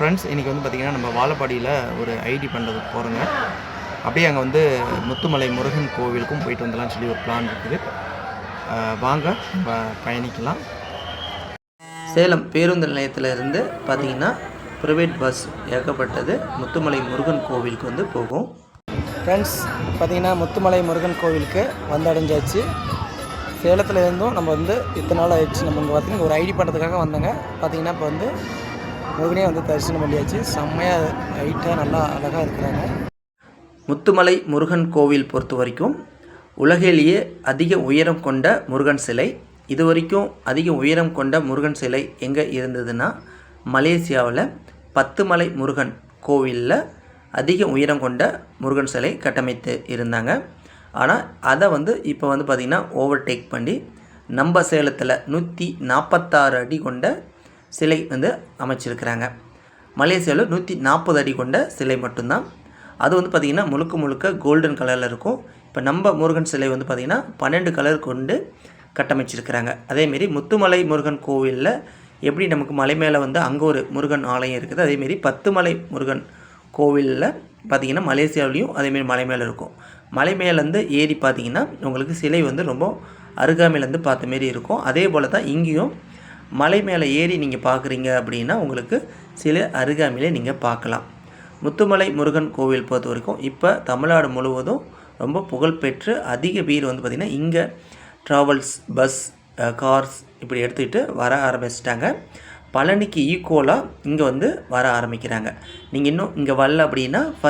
Friends இன்றைக்கி வந்து பார்த்திங்கன்னா நம்ம வாழப்பாடியில் ஒரு ஐடி பண்ணுறதுக்கு போகிறோங்க அப்படியே அங்கே வந்து முத்துமலை முருகன் கோவிலுக்கும் போயிட்டு வந்துடலாம்னு சொல்லி ஒரு பிளான் இருக்குது. வாங்க நம்ம பயணிக்கலாம். சேலம் பேருந்து நிலையத்தில் இருந்து பார்த்தீங்கன்னா ப்ரைவேட் பஸ் ஏகப்பட்டது முத்துமலை முருகன் கோவிலுக்கு வந்து போகும். ஃப்ரெண்ட்ஸ் பார்த்தீங்கன்னா முத்துமலை முருகன் கோவிலுக்கு வந்தடைஞ்சாச்சு. சேலத்தில் இருந்தும் நம்ம வந்து இத்தனை நாள் ஆயிடுச்சு. நம்ம இங்கே பார்த்தீங்கன்னா ஒரு ஐடி பண்ணுறதுக்காக வந்தோங்க. பார்த்தீங்கன்னா இப்போ வந்து முருகனே வந்து தரிசனம் பண்ணியாச்சு. செம்மையாக ஹைட்டாக நல்லா அழகாக இருக்கிறாங்க. முத்துமலை முருகன் கோவில் பொறுத்த வரைக்கும் உலகிலேயே அதிக உயரம் கொண்ட முருகன் சிலை. இது வரைக்கும் அதிக உயரம் கொண்ட முருகன் சிலை எங்கே இருந்ததுன்னா மலேசியாவில் பத்துமலை முருகன் கோவிலில் அதிக உயரம் கொண்ட முருகன் சிலை கட்டமைத்து இருந்தாங்க. ஆனால் அதை வந்து இப்போ வந்து பார்த்திங்கன்னா ஓவர்டேக் பண்ணி நம்ம சேலத்தில் நூற்றி நாற்பத்தாறு அடி கொண்ட சிலை வந்து அமைச்சிருக்கிறாங்க. மலேசியாவில் நூற்றி நாற்பது அடி கொண்ட சிலை மட்டும்தான். அது வந்து பார்த்திங்கன்னா முழுக்க முழுக்க கோல்டன் கலரில் இருக்கும். இப்போ நம்ம முருகன் சிலை வந்து பார்த்திங்கன்னா பன்னெண்டு கலர் கொண்டு கட்டமைச்சிருக்கிறாங்க. அதேமாரி முத்துமலை முருகன் கோவிலில் எப்படி நமக்கு மலை மேலே வந்து அங்கே ஒரு முருகன் ஆலயம் இருக்குது அதேமாரி பத்துமலை முருகன் கோவிலில் பார்த்திங்கன்னா மலேசியாவிலையும் அதேமாரி மலை மேலே இருக்கும். மலை மேலேருந்து ஏறி பார்த்திங்கன்னா உங்களுக்கு சிலை வந்து ரொம்ப அருகாமையிலேருந்து பார்த்த மாரி இருக்கும். அதே போல் தான் இங்கேயும் மலை மேலே ஏறி நீங்கள் பார்க்குறீங்க அப்படின்னா உங்களுக்கு சில அருகாமையிலே நீங்கள் பார்க்கலாம். முத்துமலை முருகன் கோவில் பொறுத்த வரைக்கும் இப்போ தமிழ்நாடு முழுவதும் ரொம்ப புகழ்பெற்று அதிக பேர் வந்து பார்த்திங்கன்னா இங்கே ட்ராவல்ஸ் பஸ் கார்ஸ் இப்படி எடுத்துக்கிட்டு வர ஆரம்பிச்சிட்டாங்க. பழனிக்கு ஈக்குவலாக இங்கே வந்து வர ஆரம்பிக்கிறாங்க. நீங்கள் இன்னும் இங்கே வரல அப்படின்னா